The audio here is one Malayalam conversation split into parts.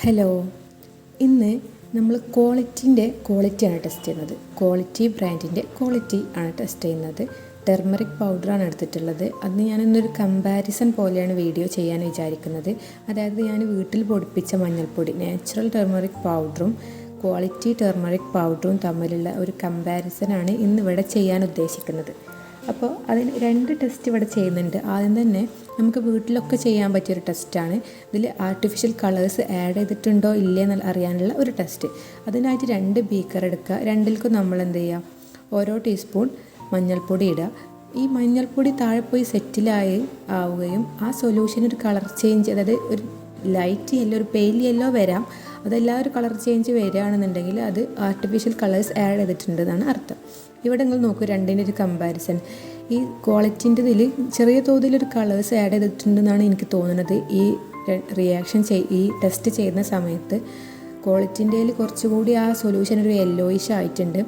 ഹലോ ഇന്ന് നമ്മൾ ക്വാളിറ്റിന്റെ ക്വാളിറ്റിയാണ് ടെസ്റ്റ് ചെയ്യുന്നത്. ക്വാളിറ്റി ബ്രാൻഡിന്റെ ക്വാളിറ്റി ആണ് ടെസ്റ്റ് ചെയ്യുന്നത്. ടെർമറിക് പൗഡറാണ് എടുത്തിട്ടുള്ളത്. അന്ന് ഞാനിന്നൊരു കമ്പാരിസൺ പോലെയാണ് വീഡിയോ ചെയ്യാൻ വിചാരിക്കുന്നത്. അതായത് ഞാൻ വീട്ടിൽ പൊടിപ്പിച്ച മഞ്ഞൾപ്പൊടി നാച്ചുറൽ ടെർമറിക് പൗഡറും ക്വാളിറ്റി ടെർമറിക് പൗഡറും തമ്മിലുള്ള ഒരു കമ്പാരിസൺ കമ്പാരിസനാണ് ഇന്നിവിടെ ചെയ്യാൻ ഉദ്ദേശിക്കുന്നത്. അപ്പോൾ അതിന് രണ്ട് ടെസ്റ്റ് ഇവിടെ ചെയ്യുന്നുണ്ട്. ആദ്യം തന്നെ നമുക്ക് വീട്ടിലൊക്കെ ചെയ്യാൻ പറ്റിയൊരു ടെസ്റ്റാണ് ഇതിൽ ആർട്ടിഫിഷ്യൽ കളേഴ്സ് ആഡ് ചെയ്തിട്ടുണ്ടോ ഇല്ലേ എന്ന് അറിയാനുള്ള ഒരു ടെസ്റ്റ് അതിനായിട്ട് രണ്ട് ബീക്കർ എടുക്കുക. രണ്ടിൽക്കും നമ്മൾ എന്ത് ചെയ്യുക? ഓരോ ടീസ്പൂൺ മഞ്ഞൾപ്പൊടി ഇടുക. ഈ മഞ്ഞൾപ്പൊടി താഴെ പോയി സെറ്റിലായി ആവുകയും ആ സൊല്യൂഷൻ ഒരു കളർ ചേഞ്ച് അതായത് ഒരു ലൈറ്റ് യെല്ലോ ഒരു പെയിൽ യെല്ലോ വരാം. അതെല്ലാം ഒരു കളർ ചേഞ്ച് വരികയാണെന്നുണ്ടെങ്കിൽ അത് ആർട്ടിഫിഷ്യൽ കളേഴ്സ് ആഡ് ചെയ്തിട്ടുണ്ട് എന്നാണ് അർത്ഥം. ഇവിടെ നിങ്ങൾ നോക്കൂ രണ്ടിന്റെ ഒരു കമ്പാരിസൺ ഈ ക്വാളിറ്റിന്റെ ഇതിൽ ചെറിയ തോതിലൊരു കളേഴ്സ് ആഡ് ചെയ്തിട്ടുണ്ടെന്നാണ് എനിക്ക് തോന്നുന്നത്. ഈ റിയാക്ഷൻ ചെയ് ഈ ടെസ്റ്റ് ചെയ്യുന്ന സമയത്ത് ക്വാളിറ്റിന്റെയിൽ കുറച്ചുകൂടി ആ സൊല്യൂഷൻ ഒരു യെല്ലോയിഷ് ആയിട്ടുണ്ട്.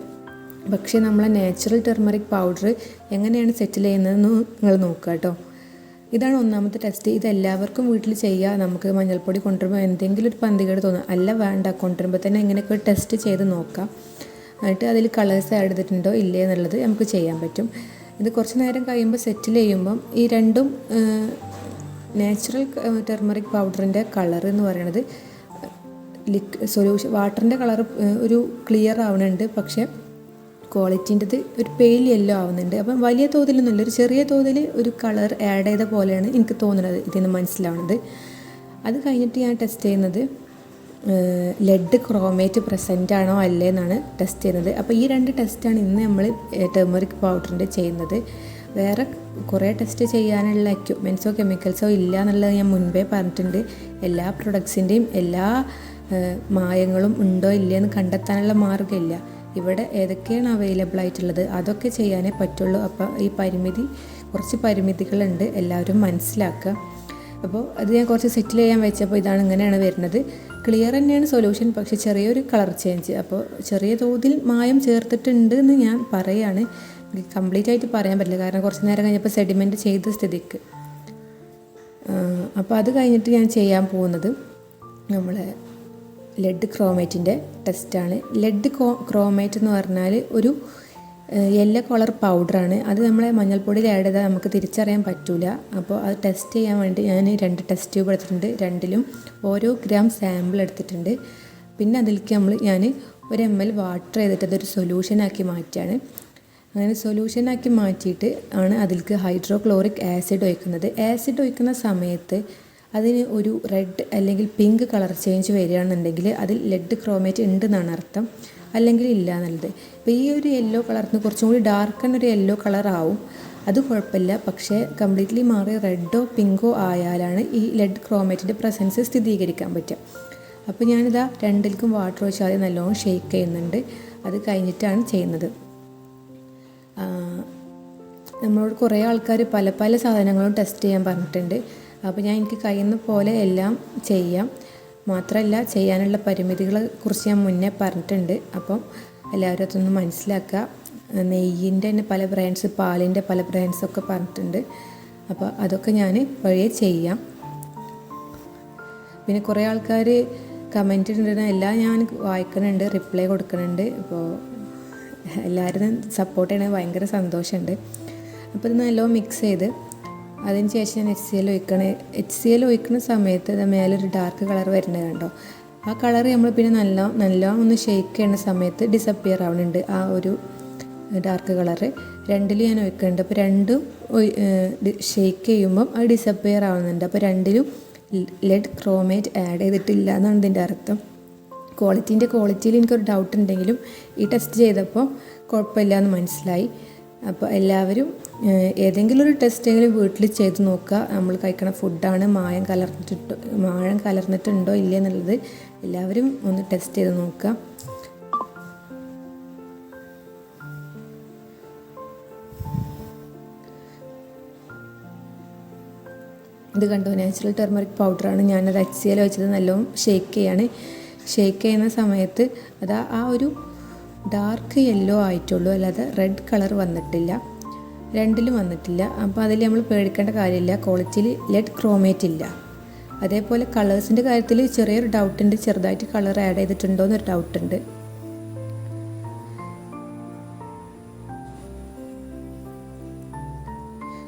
പക്ഷേ നമ്മളെ നാച്ചുറൽ ടെർമറിക് പൗഡർ എങ്ങനെയാണ് സെറ്റിൽ ചെയ്യുന്നതെന്ന് നിങ്ങൾ നോക്കുക കേട്ടോ. ഇതാണ് ഒന്നാമത്തെ ടെസ്റ്റ് ഇത് എല്ലാവർക്കും വീട്ടിൽ ചെയ്യുക നമുക്ക് മഞ്ഞൾപ്പൊടി കൊണ്ടുവരുമ്പോൾ എന്തെങ്കിലും ഒരു പന്തികേട് തോന്നുക അല്ല വേണ്ട. കൊണ്ടുവരുമ്പോൾ തന്നെ ഇങ്ങനെയൊക്കെ ടെസ്റ്റ് ചെയ്ത് നോക്കാം. എന്നിട്ട് അതിൽ കളേഴ്സ് ആഡ് ചെയ്തിട്ടുണ്ടോ? ഇല്ലേ എന്നുള്ളത് നമുക്ക് ചെയ്യാൻ പറ്റും. ഇത് കുറച്ച് നേരം കഴിയുമ്പോൾ സെറ്റിൽ ചെയ്യുമ്പം ഈ രണ്ടും നാച്ചുറൽ ടെർമറിക് പൗഡറിന്റെ കളർ എന്ന് പറയുന്നത് ലിക് സൊല്യൂഷൻ വാട്ടറിന്റെ കളർ ഒരു ക്ലിയർ ആവണുണ്ട്. പക്ഷേ ക്വാളിറ്റീന്റെത് ഒരു പെയിൽ യെല്ലോ ആവുന്നുണ്ട്. അപ്പം വലിയ തോതിലൊന്നുമില്ല. ഒരു ചെറിയ തോതിൽ ഒരു കളർ ആഡ് ചെയ്ത പോലെയാണ് എനിക്ക് തോന്നുന്നത് ഇതിൽ നിന്ന് മനസ്സിലാവുന്നത്. അത് കഴിഞ്ഞിട്ട് ഞാൻ ടെസ്റ്റ് ചെയ്യുന്നത് ലെഡ് ക്രോമേറ്റ് പ്രസന്റ് ആണോ അല്ലേ എന്നാണ് ടെസ്റ്റ് ചെയ്യുന്നത്. അപ്പോൾ ഈ രണ്ട് ടെസ്റ്റാണ് ഇന്ന് നമ്മൾ ടെർമറിക് പൗഡറിന്റെ ചെയ്യുന്നത്. വേറെ കുറേ ടെസ്റ്റ് ചെയ്യാനുള്ള എക്യുപ്മെന്റ്സോ കെമിക്കൽസോ ഇല്ല എന്നുള്ളത് ഞാൻ മുൻപേ പറഞ്ഞിട്ടുണ്ട്. എല്ലാ പ്രൊഡക്ട്സിന്റെയും എല്ലാ മായങ്ങളും ഉണ്ടോ ഇല്ലയെന്ന് കണ്ടെത്താനുള്ള മാർഗമില്ല. ഇവിടെ ഏതൊക്കെയാണ് അവൈലബിൾ ആയിട്ടുള്ളത്? അതൊക്കെ ചെയ്യാനേ പറ്റുള്ളൂ. അപ്പോൾ ഈ പരിമിതി കുറച്ച് പരിമിതികളുണ്ട്. എല്ലാവരും മനസ്സിലാക്കുക. അപ്പോൾ അത് ഞാൻ കുറച്ച് സെറ്റിൽ ചെയ്യാൻ വെച്ചപ്പോൾ ഇതാണ് ഇങ്ങനെയാണ് വരുന്നത്. ക്ലിയർ തന്നെയാണ് സൊല്യൂഷൻ പക്ഷേ ചെറിയൊരു കളർ ചേഞ്ച് അപ്പോൾ ചെറിയ തോതിൽ മായം ചേർത്തിട്ടുണ്ട് എന്ന് ഞാൻ പറയുകയാണ് കംപ്ലീറ്റ് ആയിട്ട് പറയാൻ പറ്റില്ല. കാരണം കുറച്ച് നേരം കഴിഞ്ഞപ്പോൾ സെഡിമെന്റ് ചെയ്ത സ്ഥിതിക്ക്. അപ്പോൾ അത് കഴിഞ്ഞിട്ട് ഞാൻ ചെയ്യാൻ പോകുന്നത് നമ്മളെ ലെഡ് ക്രോമേറ്റിന്റെ ടെസ്റ്റാണ് ലെഡ് ക്രോമേറ്റ് എന്ന് പറഞ്ഞാൽ ഒരു യെല്ലോ കളർ പൗഡറാണ് അത് നമ്മളെ മഞ്ഞൾപ്പൊടിയിൽ ആഡ് ചെയ്താൽ നമുക്ക് തിരിച്ചറിയാൻ പറ്റില്ല അപ്പോൾ അത് ടെസ്റ്റ് ചെയ്യാൻ വേണ്ടി ഞാൻ രണ്ട് ടെസ്റ്റ് ട്യൂബ് എടുത്തിട്ടുണ്ട്. രണ്ടിലും ഓരോ ഗ്രാം സാമ്പിൾ എടുത്തിട്ടുണ്ട്. പിന്നെ അതിലേക്ക് നമ്മൾ ഞാൻ ഒരു എം എൽ വാട്ടർ ചെയ്തിട്ട് അതൊരു സൊല്യൂഷനാക്കി മാറ്റിയാണ്. അങ്ങനെ സൊല്യൂഷനാക്കി മാറ്റിയിട്ട് ആണ് അതിലേക്ക് ഹൈഡ്രോക്ലോറിക് ആസിഡ് ഒഴിക്കുന്നത്. ആസിഡ് ഒഴിക്കുന്ന സമയത്ത് അതിന് ഒരു റെഡ് അല്ലെങ്കിൽ പിങ്ക് കളർ ചേഞ്ച് വരികയാണെന്നുണ്ടെങ്കിൽ അതിൽ ലെഡ് ക്രോമേറ്റ് ഉണ്ടെന്നാണ് അർത്ഥം. അല്ലെങ്കിൽ ഇല്ല എന്നുള്ളത്. ഇപ്പോൾ ഈ ഒരു യെല്ലോ കളറിന് കുറച്ചും കൂടി ഡാർക്കൻ ഒരു യെല്ലോ കളർ ആവും. അത് കുഴപ്പമില്ല. പക്ഷേ കംപ്ലീറ്റ്ലി മാറി റെഡോ പിങ്കോ ആയാലാണ് ഈ ലെഡ് ക്രോമേറ്റിന്റെ പ്രസൻസ് സ്ഥിരീകരിക്കാൻ പറ്റുക. അപ്പോൾ ഞാനിതാ രണ്ടിൽക്കും വാട്ടർ ആദ്യം നല്ലോണം ഷെയ്ക്ക് ചെയ്യുന്നുണ്ട്. അത് കഴിഞ്ഞിട്ടാണ് ചെയ്യുന്നത്. നമ്മളോട് കുറേ ആൾക്കാർ പല പല സാധനങ്ങളും ടെസ്റ്റ് ചെയ്യാൻ പറഞ്ഞിട്ടുണ്ട്. അപ്പോൾ ഞാൻ എനിക്ക് കഴിയുന്ന പോലെ എല്ലാം ചെയ്യാം. മാത്രമല്ല ചെയ്യാനുള്ള പരിമിതികളെ കുറിച്ച് ഞാൻ മുന്നേ പറഞ്ഞിട്ടുണ്ട്. അപ്പം എല്ലാവരും അതൊന്ന് മനസ്സിലാക്കുക. നെയ്യിന്റെ തന്നെ പല ബ്രാൻഡ്സ് പാലിന്റെ പല ബ്രാൻഡ്സൊക്കെ പറഞ്ഞിട്ടുണ്ട്. അപ്പോൾ അതൊക്കെ ഞാൻ വഴിയെ ചെയ്യാം. പിന്നെ കുറേ ആൾക്കാർ ഇട്ടിട്ടുണ്ടെങ്കിൽ എല്ലാം ഞാൻ വായിക്കുന്നുണ്ട് റിപ്ലൈ കൊടുക്കുന്നുണ്ട്. അപ്പോൾ എല്ലാവരും സപ്പോർട്ട് ചെയ്യണത് ഭയങ്കര സന്തോഷമുണ്ട്. അപ്പോൾ ഇത് നല്ലോണം മിക്സ് ചെയ്ത് അതിന് ശേഷം ഞാൻ എച്ച് സി എൽ ഒഴിക്കണ എച്ച് സി എൽ ഒഴിക്കുന്ന സമയത്ത് അത് മേലൊരു ഡാർക്ക് കളർ വരുന്നത് കണ്ടോ? ആ കളർ നമ്മൾ പിന്നെ നല്ല നല്ല ഒന്ന് ഷെയ്ക്ക് ചെയ്യുന്ന സമയത്ത് ഡിസപ്പിയർ ആവുന്നുണ്ട് ആ ഒരു ഡാർക്ക് കളർ രണ്ടിലും ഞാൻ ഒഴിക്കുന്നുണ്ട് അപ്പോൾ രണ്ടും ഷെയ്ക്ക് ചെയ്യുമ്പം അത് ഡിസപ്പിയർ ആവുന്നുണ്ട്. അപ്പോൾ രണ്ടിലും ലെഡ് ക്രോമേറ്റ് ആഡ് ചെയ്തിട്ടില്ല എന്നാണ് ഇതിന്റെ അർത്ഥം. ക്വാളിറ്റീന്റെ ക്വാളിറ്റിയിൽ എനിക്കൊരു ഡൗട്ട് ഉണ്ടെങ്കിലും ഈ ടെസ്റ്റ് ചെയ്തപ്പോൾ കുഴപ്പമില്ല എന്ന് മനസ്സിലായി. അപ്പോൾ എല്ലാവരും ഏതെങ്കിലും ഒരു ടെസ്റ്റെങ്കിലും വീട്ടിൽ ചെയ്ത് നോക്കുക. നമ്മൾ കഴിക്കണ ഫുഡാണ് മായം കലർന്നിട്ട് മായം കലർന്നിട്ടുണ്ടോ ഇല്ല എന്നുള്ളത് എല്ലാവരും ഒന്ന് ടെസ്റ്റ് ചെയ്ത് നോക്കുക. ഇത് കണ്ടോ? നാച്ചുറൽ ടെർമറിക് പൗഡറാണ് ഞാനത് എച്ച് സി എൽ വെച്ചത് നല്ലോണം ഷേക്ക് ചെയ്യാണ്. ഷേക്ക് ചെയ്യുന്ന സമയത്ത് അത് ആ ഒരു ഡാർക്ക് യെല്ലോ ആയിട്ടുള്ളൂ. അല്ലാതെ റെഡ് കളർ വന്നിട്ടില്ല. രണ്ടിലും വന്നിട്ടില്ല. അപ്പോൾ അതിൽ നമ്മൾ പേടിക്കേണ്ട കാര്യമില്ല. ക്വാളിറ്റിയിൽ ലെഡ് ക്രോമേറ്റ് ഇല്ല. അതേപോലെ കളേഴ്സിന്റെ കാര്യത്തിൽ ചെറിയൊരു ഡൗട്ട് ഉണ്ട്. ചെറുതായിട്ട് കളർ ആഡ് ചെയ്തിട്ടുണ്ടോ എന്നൊരു ഡൗട്ട് ഉണ്ട്.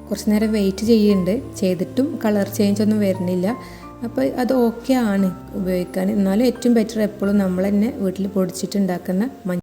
കുറച്ച് നേരം വെയിറ്റ് ചെയ്യുന്നുണ്ട് ചെയ്തിട്ടും കളർ ചേഞ്ച് ഒന്നും വരുന്നില്ല. അപ്പോൾ അത് ഓക്കെ ആണ് ഉപയോഗിക്കാൻ. എന്നാലും ഏറ്റവും ബെറ്റർ എപ്പോഴും നമ്മൾ തന്നെ വീട്ടിൽ പൊടിച്ചിട്ടുണ്ടാക്കുന്ന മഞ്ഞ